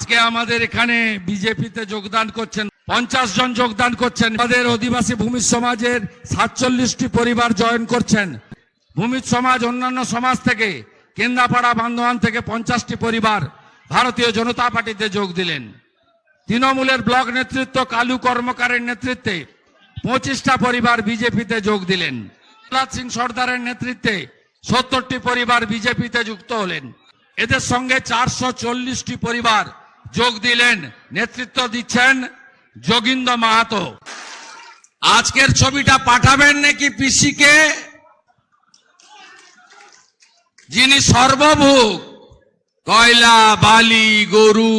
আজকে আমাদের এখানে বিজেপিতে যোগদান করছেন, পঞ্চাশ জন যোগদান করছেন। আমাদের আদিবাসী ভূমি সমাজের সাতচল্লিশটি পরিবার জয়েন করছেন। ভূমি সমাজ, অন্যান্য সমাজ থেকে, কেন্দ্রাপাড়া বান্ধবান থেকে পঞ্চাশটি পরিবার ভারতীয় জনতা পার্টিতে যোগ দিলেন। তৃণমূলের ব্লক নেতৃত্ব, কালু কর্মকারের নেতৃত্বে পঁচিশটা পরিবার বিজেপিতে যোগ দিলেন। প্রহ্লাদ সিং সর্দারের নেতৃত্বে সত্তরটি পরিবার বিজেপিতে যুক্ত হলেন। এদের সঙ্গে চারশো পরিবার যোগ দিলেন, নেতৃত্ব দিচ্ছেন যোগিন্দ মাহাতো। আজকের ছবিটা পাঠাবেন নাকি পিসিকে? যিনি সর্বভূক কয়লা, বালি, গরু,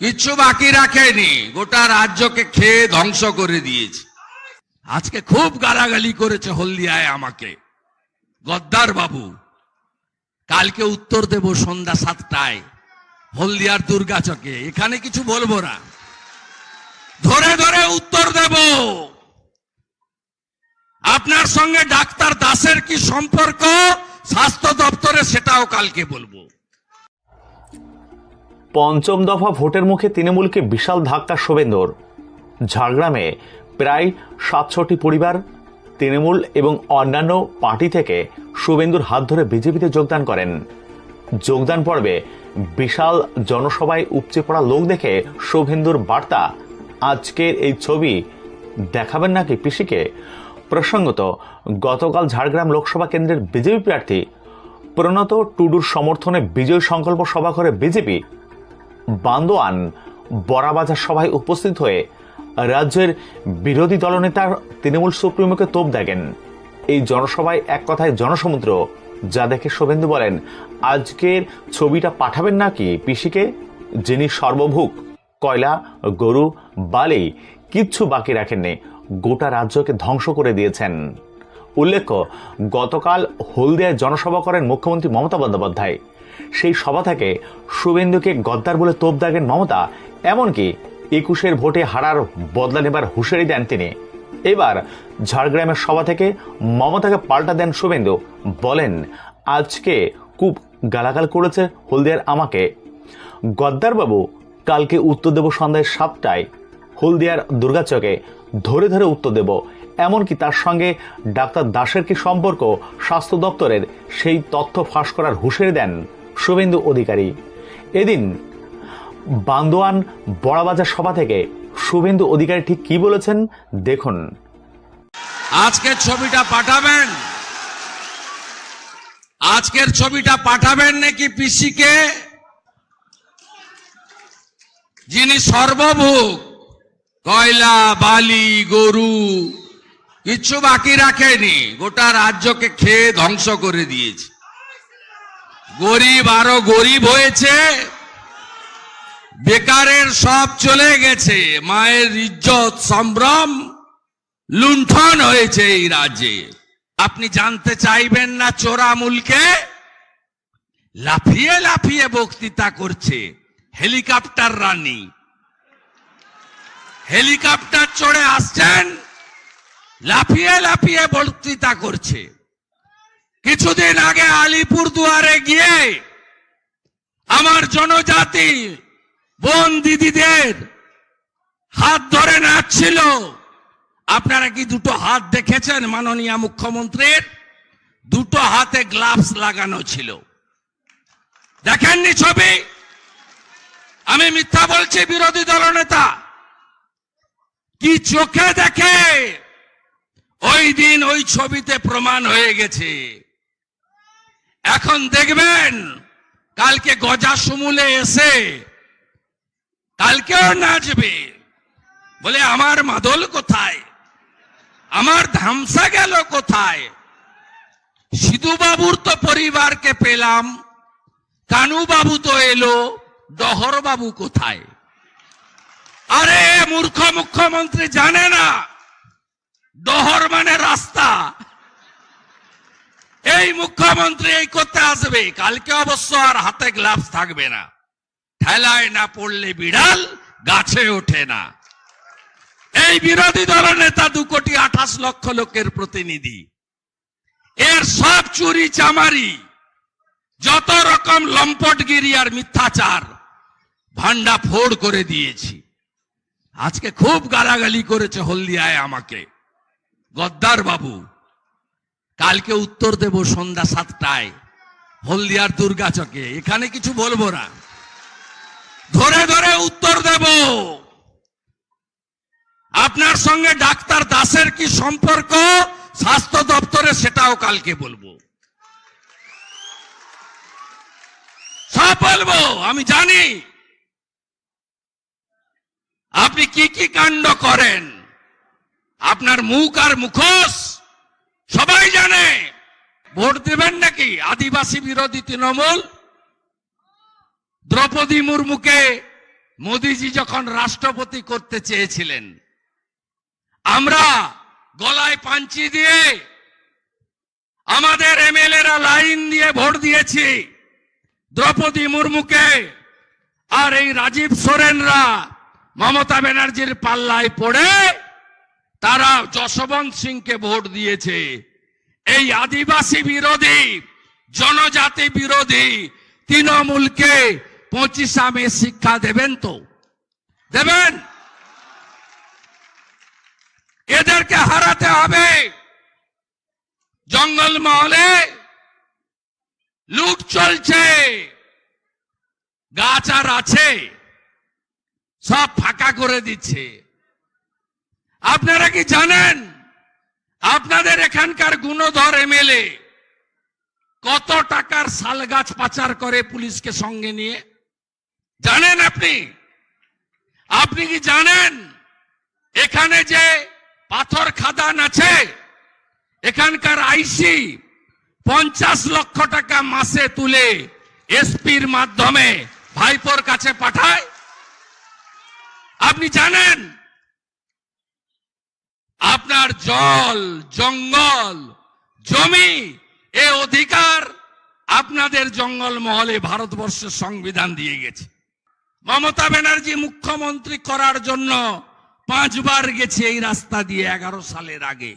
কিচ্ছু বাকি রাখেনি, গোটা রাজ্যকে খেয়ে ধ্বংস করে দিয়েছে। আজকে খুব গালাগালি করেছে হলদিয়ায় আমাকে। গদ্দার বাবু কালকে উত্তর দেব সন্ধ্যা সাতটায়। হলদিয়ার দুর্গাচকে এখানে কিছু বলব না। ধরে ধরে উত্তর দেব। আপনার সঙ্গে ডাক্তার দাসের কি সম্পর্ক? স্বাস্থ্য দপ্তরে সেটাও কালকে বলব। পঞ্চম দফা ভোটের মুখে তৃণমূলকে বিশাল ধাক্কা শুভেন্দুর। ঝাড়গ্রামে প্রায় সাতশোটি পরিবার, তৃণমূল এবং অন্যান্য পার্টি থেকে শুভেন্দুর হাত ধরে বিজেপিতে যোগদান করেন। যোগদান পর্বে বিশাল জনসভায় উপচে পড়া লোক দেখে শুভেন্দুর বার্তা, আজকের এই ছবি দেখাবেন নাকি পিসিকে? প্রসঙ্গত, গতকাল ঝাড়গ্রাম লোকসভা কেন্দ্রের বিজেপি প্রার্থী, প্রণত টুডুর সমর্থনে বিজয় সংকল্প সভা করে বিজেপি, বান্দোয়ান বড়াবাজার সভায় উপস্থিত হয়ে রাজ্যের বিরোধী দলনেতার তৃণমূল সুপ্রিমোকে তোপ দেখেন এই জনসভায় এক কথায় জনসমুদ্র, যা দেখে শুভেন্দু বলেন আজকের ছবিটা পাঠাবেন নাকি পিসিকে? যিনি সর্বভূক কয়লা, গরু, বালি কিচ্ছু বাকি রাখেননি, গোটা রাজ্যকে ধ্বংস করে দিয়েছেন। উল্লেখ্য, গতকাল হলদিয়ায় জনসভা করেন মুখ্যমন্ত্রী মমতা বন্দ্যোপাধ্যায়। সেই সভা থেকে শুভেন্দুকে গদ্দার বলে তোপ দাগেন মমতা, এমনকি একুশের ভোটে হারার বদলা নেবার হুঁশিয়ারি দেন তিনি। এবার ঝাড়গ্রামের সভা থেকে মমতাকে পাল্টা দেন শুভেন্দু। বলেন, আজকে খুব গালাগাল করেছে হলদিয়ার আমাকে। গদ্দারবাবু কালকে উত্তর দেব সন্ধ্যায় সাতটায় হলদিয়ার দুর্গাচকে ধরে ধরে উত্তর দেব। এমনকি তার সঙ্গে ডাক্তার দাসের কি সম্পর্ক, স্বাস্থ্য দপ্তরের সেই তথ্য ফাঁস করার হুঁশিয়ারি দেন শুভেন্দু অধিকারী। এদিন বান্দোয়ান বড়াবাজার সভা থেকে শুভেন্দু অধিকারী ঠিক কি বলেছেন দেখুন। আজকের ছবিটা পাঠাবেন। আজকের ছবিটা পাঠাবেন নাকি পিসিকে? যিনি সর্বভূক কয়লা, বালি, গরু, কিচ্ছু বাকি রাখেনি, গোটা রাজ্যকে খেয়ে ধ্বংস করে দিয়েছে। গরিব আরও গরিব হয়েছে, বেকারের সব চলে গেছে, মায়ের ইজ্জত, সম্ভ্রম লুণ্ঠন হয়েছে এই রাজ্যে। আপনি জানতে চাইবেন না চোরামুলকে লাফিয়ে লাফিয়ে বক্তৃতা করছে হেলিকপ্টার রানী। হেলিকপ্টার চড়ে আসছেন, লাফিয়ে লাফিয়ে বক্তৃতা করছে। কিছুদিন আগে আলিপুর দুয়ারে গিয়ে আমার জনজাতি, বোন দিদিদের হাত ধরে নাচছিল। আপনারা কি দুটো হাত দেখেছেন মাননীয় মুখ্যমন্ত্রীর? দুটো হাতে গ্লাভস লাগানো ছিল। দেখেননি ছবি? আমি মিথ্যা বলছি, বিরোধী দলনেতা। কি চোখে দেখে? ওই দিন ওই ছবিতে প্রমাণ হয়ে গেছে। এখন দেখবেন, কালকে গজা সুমুলে এসে কালকেও নাচবে। বলে, আমার মাদল কোথায়? আমার ধামসা গেল কোথায়? সিধু বাবুর তো পরিবারকে পেলাম। কানু বাবু তো এলো ডহর বাবু কোথায়? আরে, মূর্খ মুখ্যমন্ত্রী জানে না। ডহর মানে রাস্তা। এই মুখ্যমন্ত্রী এই করতে আসবে, কালকে অবশ্য আর হাতে গ্লাভস থাকবে না। ঠেলায় না পড়লে বিড়াল, গাছে ওঠে না। এই বিরোধী দল নেতা দু আঠাশ লক্ষ লোকের প্রতিনিধি। এর সব চুরি চামারি, যত রকম লম্পটগিরি আর মিথ্যাচার ভান্ডা ফোড় করে দিয়েছি। আজকে খুব গালাগালি করেছে হলদিয়ায় আমাকে। গদ্দার বাবু, কালকে উত্তর দেব সন্ধ্যা সাতটায়, হলদিয়ার দুর্গাচকে। এখানে কিছু বলব না। ধরে ধরে উত্তর দেব। আপনার সঙ্গে ডাক্তার দাসের কি সম্পর্ক? স্বাস্থ্য দপ্তরে সেটাও কালকে বলব। সব বলব, আমি জানি। আপনি কি কি কাণ্ড করেন? আপনার মুখ আর মুখোশ, সবাই জানে। ভোট দেবেন নাকি? আদিবাসী বিরোধী তৃণমূল? দ্রৌপদী মুর্মুকে মোদিজি যখন রাষ্ট্রপতি করতে চেয়েছিলেন আমরা গলায় পাঞ্চি দিয়ে আমাদের এমএলএরা লাইন দিয়ে ভোট দিয়েছি, দ্রৌপদী মুর্মুকে আর এই রাজীব সোরেনরা মমতা ব্যানার্জির পাল্লায় পড়ে তারা যশবন্ত সিংকে ভোট দিয়েছে। এই আদিবাসী বিরোধী, জনজাতি বিরোধী তৃণমূলকে পঁচিশ মে শিক্ষা দেবেন তো? দেবেন? এদেরকে হারাতে হবে। জঙ্গল মহলে লুট চলছে। গাছ আর আছে, সব ফাঁকা করে দিচ্ছে। আপনারা কি জানেন, আপনাদের এখানকার গুণধর এমএলএ কত টাকার শাল গাছ পাচার করে পুলিশকে সঙ্গে নিয়ে? জানেন আপনি? আপনি কি জানেন? এখানে যে পাথর খাদান আছে। এখানকার আইসি পঞ্চাশ লক্ষ টাকা মাসে তুলে এসপির মাধ্যমে ভাইপোর কাছে পাঠায়। আপনি জানেন, আপনার জল, জঙ্গল, জমি, এ অধিকার আপনাদের জঙ্গল মহলে ভারতবর্ষের সংবিধান দিয়ে গেছে। মমতা ব্যানার্জি মুখ্যমন্ত্রী করার জন্য পাঁচবার গেছে এই রাস্তা দিয়ে এগারো সালের আগে।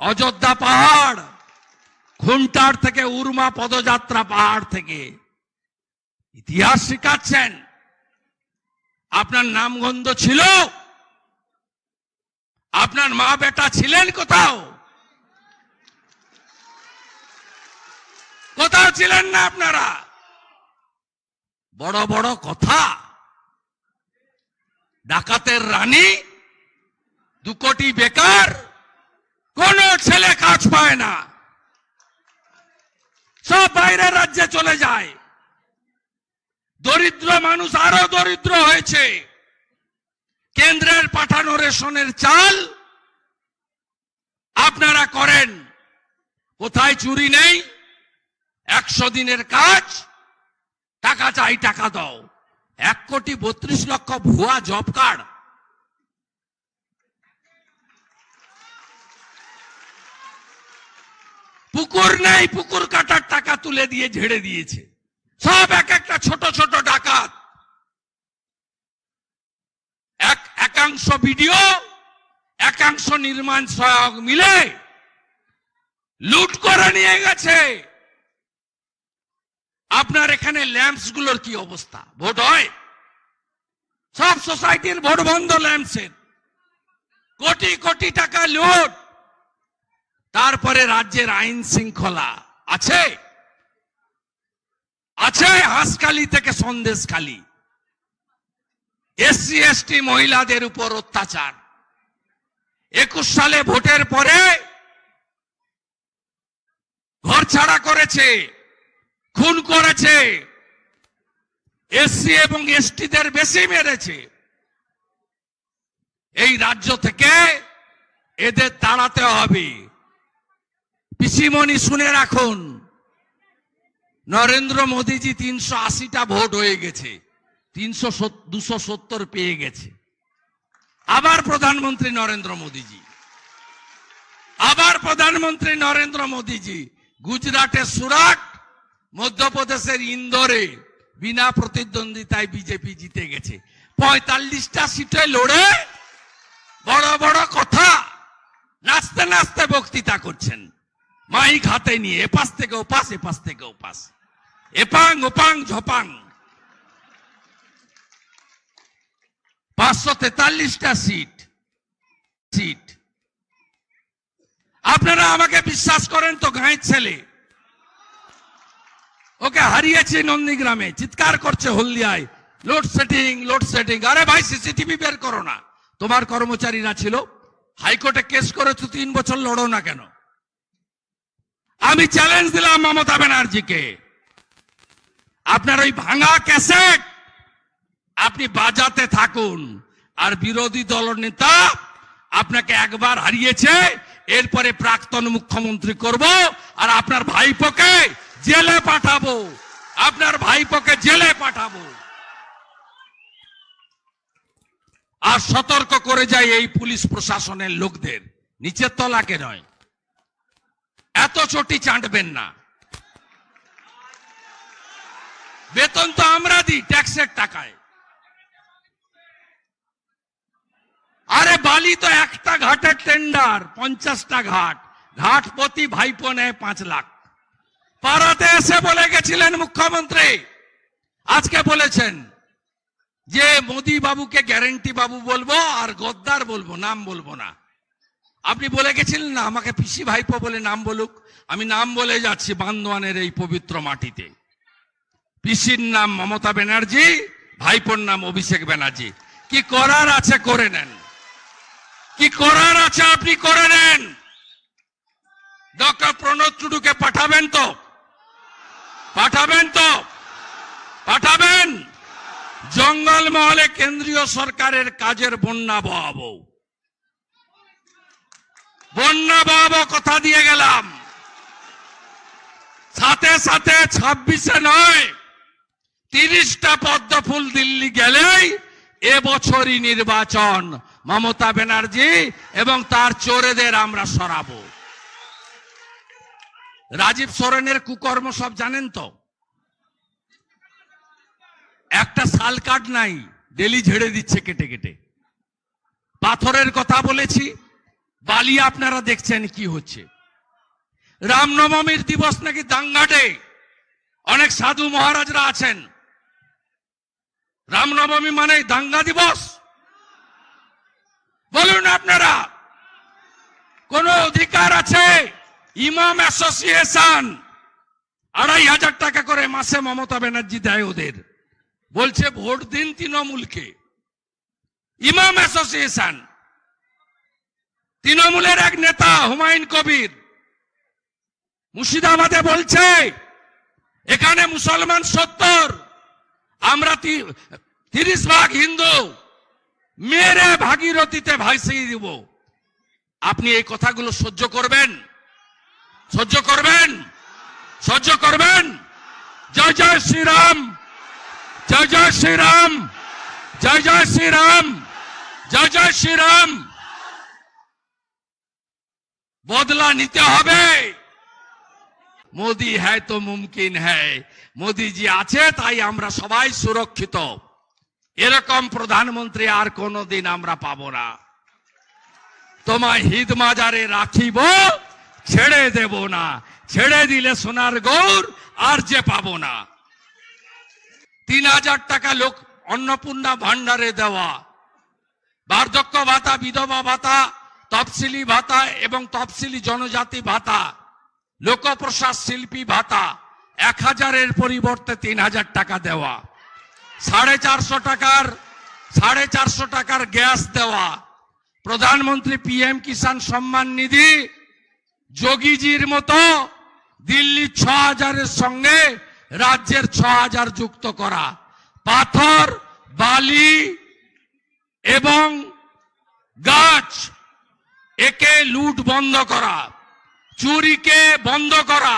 অযোধ্যা পাহাড়, খুন্টার থেকে উর্মা পদযাত্রা পাহাড় থেকে। ইতিহাস শেখাচ্ছেন। আপনার নামগন্ধ ছিল? আপনার মা বেটা ছিলেন কোথাও? কোথাও ছিলেন না আপনারা? বড় বড় কথা। ডাকাতের রানী, দু কোটি বেকার, কোন ছেলে কাজ পায় না। সব বাইরের রাজ্যে চলে যায়। দরিদ্র মানুষ আরও দরিদ্র হয়েছে। কেন্দ্রের পাঠানো রেশনের চাল আপনারা করেন। কোথায় চুরি নেই? একশো দিনের কাজ, টাকা চাই, টাকা দাও। এক কোটি বত্রিশ লক্ষ ভুয়া জব কার্ড। পুকুর নেই, পুকুর কাটার টাকা তুলে দিয়ে ঝেড়ে দিয়েছে। সব এক একটা ছোট ছোট ডাকাত। এক একাংশ ভিডিও একাংশ নির্মাণ সহায়ক মিলে লুট করে নিয়ে গেছে। আপনার এখানে ল্যাম্পসগুলোর কি অবস্থা? ভোট হয়? সব সোসাইটির ভোট বন্ধ ল্যাম্পসের। কোটি কোটি টাকা লুট। তারপরে রাজ্যের আইন শৃঙ্খলা। আছে? আছে হাঁসখালি থেকে সন্দেশখালি। এসসি, এসটি মহিলাদের উপর অত্যাচার। একুশ সালে ভোটের পরে ঘর ছাড়া করেছে। খুন করেছে। এসসি এবং এসটিদের বেশি মেরেছে। এই রাজ্য থেকে এদের তাড়াতে হবে। পিসিমণি শুনে রাখুন, নরেন্দ্র মোদীজি তিনশো আশিটা ভোট হয়ে গেছে, তিনশো দুশো সত্তর পেয়ে গেছে। আবার প্রধানমন্ত্রী নরেন্দ্র মোদীজি, আবার প্রধানমন্ত্রী নরেন্দ্র মোদীজি, গুজরাটের সুরাট মধ্যপ্রদেশের ইন্দোরে বিনা প্রতিদ্বন্দ্বিতায় বিজেপি জিতে গেছে। পঁয়তাল্লিশটা সিটে লড়ে বড় বড় কথা নাচতে নাচতে বক্তৃতা করছেন। মাইক হাতে নিয়ে এপাশ থেকে ওপাশ, এপাশ থেকে ওপাশ। এপাং, ওপাং, ঝপাং। পাঁচশো তেতাল্লিশটা সিট সিট। আপনারা আমাকে বিশ্বাস করেন তো গাঁয়ের ছেলে? ওকে হারিয়েছে নন্দীগ্রামে। চিৎকার করছে হলদিয়ায়। লোড সেটিং লোড সেটিং আরে ভাই সিসিটিভি বের করো না। তোমার কর্মচারীরা ছিল। হাইকোর্টে কেস করেছ, তিন বছর লড়ো না কেন? আমি চ্যালেঞ্জ দিলাম মমতা ব্যানার্জিকে। আপনার ওই ভাঙা ক্যাসেট আপনি বাজাতে থাকুন। আর বিরোধী দল নেতা আপনাকে একবার হারিয়েছে, এরপরে প্রাক্তন মুখ্যমন্ত্রী করব, আর আপনার ভাইপোকে জেলে পাঠাবো। আপনার ভাইপোকে জেলে পাঠাবো। আর সতর্ক করে যায় এই পুলিশ প্রশাসনের লোকদের। নিচের তলাকে নয়। এত চটি চাঁটবেন না। বেতন তো আমরা দিই ট্যাক্সের টাকায়। আরে বালি তো একটা ঘাটের টেন্ডার পঞ্চাশটা ঘাট। ঘাট প্রতি ভাইপো নেয় পাঁচ লাখ। পাড়াতে এসে বলে গেছিলেন মুখ্যমন্ত্রী। আজকে বলেছেন যে মোদি বাবুকে গ্যারেন্টি বাবু বলব আর গদ্দার বলব, নাম বলব না। আপনি বলে গেছিলেন না, আমাকে পিসি ভাইপো বলে নাম বলুক। আমি নাম বলে যাচ্ছি বান্দোয়ানের এই পবিত্র মাটিতে। পিসির নাম মমতা ব্যানার্জি, ভাইপোর নাম অভিষেক ব্যানার্জি। কি করার আছে করে নেন। কি করার আছে আপনি করে নেন। ডক্টর প্রণব টুডুকে পাঠাবেন তো। পাঠাবেন তো? পাঠাবেন? জঙ্গল মহলে কেন্দ্রীয় সরকারের কাজের বন্যা বহাবো। বন্যা বহাব কথা দিয়ে গেলাম। সাথে সাথে ছাব্বিশে নয়, তিরিশটা পদ্ম ফুল দিল্লি গেলেই এবছরই নির্বাচন। মমতা ব্যানার্জি এবং তার চোরেদের আমরা সরাবো। রাজীব সোরেনের কুকর্ম সব জানেন তো? একটা শাল কাঠ নাই, ডেলি ঝেড়ে দিচ্ছে কেটে কেটে। পাথরের কথা বলেছি, বালি আপনারা দেখছেন কি হচ্ছে। রামনবমীর দিবস নাকি দাঙ্গাটে? অনেক সাধু মহারাজরা আছেন। রামনবমী মানে দাঙ্গা দিবস। বলুন আপনারা, কোন অধিকার আছে? ইমাম অ্যাসোসিয়েশন আড়াই হাজার টাকা করে মাসে মমতা ব্যানার্জি দেয় ওদের। বলছে ভোট দিন তৃণমূলকে। ইমাম অ্যাসোসিয়েশন, তৃণমূলের এক নেতা হুমায়ুন কবির মুর্শিদাবাদে বলছে, এখানে মুসলমান সত্তর, আমরা তিরিশ ভাগ হিন্দু মেরে ভাগীরথীতে ভাসিয়ে দিব। আপনি এই কথাগুলো সহ্য করবেন? সহ্য করবেন? সহ্য করবেন? জয় জয় শ্রীরাম। জয় জয় শ্রীরাম। জয় জয় শ্রীরাম। জয় জয় শ্রীরাম। বদলা নিতে হবে। মোদি হ্যায় তো মুমকিন হ্যায়। মোদিজি আছে, তাই আমরা সবাই সুরক্ষিত। এরকম প্রধানমন্ত্রী আর কোনোদিন আমরা পাবো না। তোমায় হিদ মাজারে রাখিব। ছেড়ে দেব না। ছেড়ে দিলে সোনার গৌর আর যে পাবো না। তিন হাজার টাকা লোক অন্নপূর্ণা ভান্ডারে দেওয়া। বার্ধক্য ভাতা, বিধবা ভাতা, তফসিলি ভাতা এবং তফসিলি জনজাতি ভাতা, লোকপ্রসাদ শিল্পী ভাতা, এক হাজারের পরিবর্তে তিন হাজার টাকা দেওয়া। সাড়ে চারশো টাকার, সাড়ে চারশো টাকার গ্যাস দেওয়া। প্রধানমন্ত্রী পিএম কিষাণ সম্মান নিধি যোগীজির মতো দিল্লির ছ হাজারের সঙ্গে রাজ্যের ছ হাজার যুক্ত করা। পাথর, বালি এবং গাছ একে লুট বন্ধ করা, চুরিকে বন্ধ করা,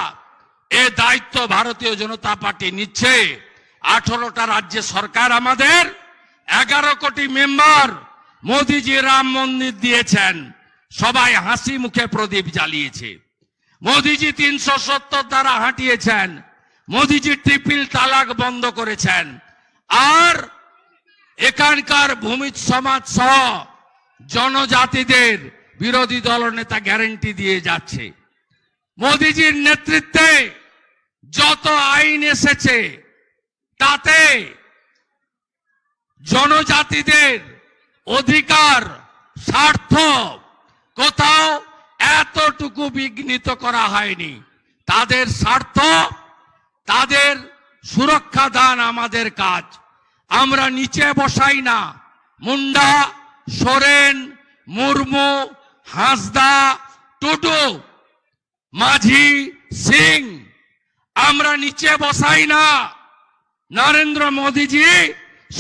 এ দায়িত্ব ভারতীয় জনতা পার্টি নিচ্ছে। আঠারোটা রাজ্যে সরকার আমাদের, এগারো কোটি মেম্বার মোদিজি রাম মন্দির দিয়েছেন। সবাই হাসি মুখে প্রদীপ জ্বালিয়েছে। মোদিজি তিনশো সত্তর দ্বারা হাঁটিয়েছেন। মোদিজি ট্রিপল তালাক বন্ধ করেছেন। আর এখানকার ভূমি সমাজ সহ জনজাতিদের বিরোধী দলনেতা গ্যারেন্টি দিয়ে যাচ্ছে। মোদিজির নেতৃত্বে যত আইন এসেছে, তাতে জনজাতিদের অধিকার, স্বার্থ কোথাও এতটুকু বিঘ্নিত করা হয়নি। তাদের স্বার্থ, তাদের সুরক্ষা দান আমাদের কাজ। আমরা নিচে বসাই না। মুন্ডা, সোরেন, মুর্মু, হাসদা টুটু মাঝি, সিং, আমরা নিচে বসাই না। নরেন্দ্র মোদীজি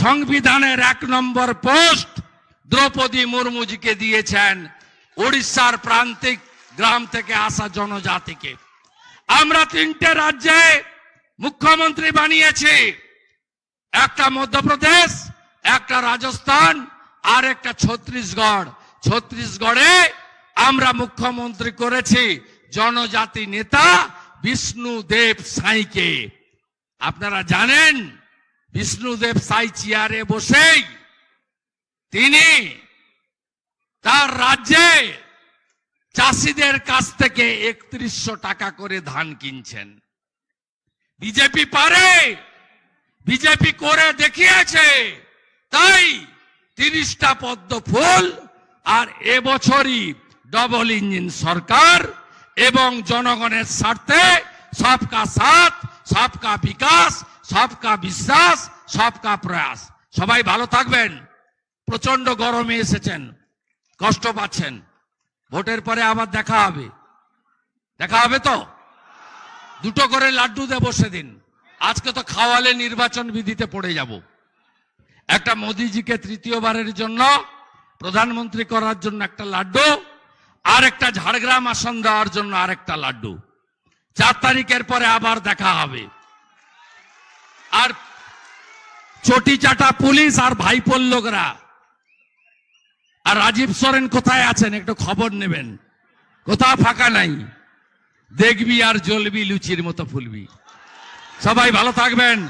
সংবিধানের এক নম্বর পোস্ট দ্রৌপদী মুর্মুজিকে দিয়েছেন। উড়িষ্যার প্রান্তিক গ্রাম থেকে আসা জনজাতিকে। আমরা তিনটে রাজ্যে মুখ্যমন্ত্রী বানিয়েছি। একটা মধ্যপ্রদেশ, একটা রাজস্থান, আর একটা ছত্তিশগড়। ছত্তিশগড়ে আমরা মুখ্যমন্ত্রী করেছি জনজাতি নেতা বিষ্ণুদেব সাইকে। আপনারা জানেন, বিষ্ণুদেব সাই চেয়ারে বসেই তিনি তার রাজ্যে চাষিদের কাছ থেকে একত্রিশশো টাকা করে ধান কিনছেন। বিজেপি পারে, বিজেপি করে দেখিয়েছে, তাই তিরিশটা পদ্ম ফুল আর এবছরই ডবল ইঞ্জিন সরকার এবং জনগণের স্বার্থে সবকা সাথ, সবকা বিকাশ, সবকা বিশ্বাস, সবকা প্রয়াস। সবাই ভালো থাকবেন। প্রচণ্ড গরমে এসেছেন। কষ্ট পাচ্ছেন। ভোটের পরে আবার দেখা হবে। দেখা হবে তো? দুটো করে লাড্ডু দেবো সেদিন। আজকে তো খাওয়ালে নির্বাচন বিধিতে পড়ে যাব। একটা মোদিজিকে তৃতীয়বারের জন্য প্রধানমন্ত্রী করার জন্য একটা লাড্ডু, আর একটা ঝাড়গ্রাম আসন দেওয়ার জন্য আরেকটা লাড্ডু। চার তারিখের পরে আবার দেখা হবে। আর চটি চাটা পুলিশ আর ভাইপোর লোকরা আর রাজীব সরেন কোথায় আছেন? একটু খবর নেবেন। কোথাও ফাঁকা নাই। দেখবি আর জ্বলবি লুচির মতো ফুলবি। সবাই ভালো থাকবেন।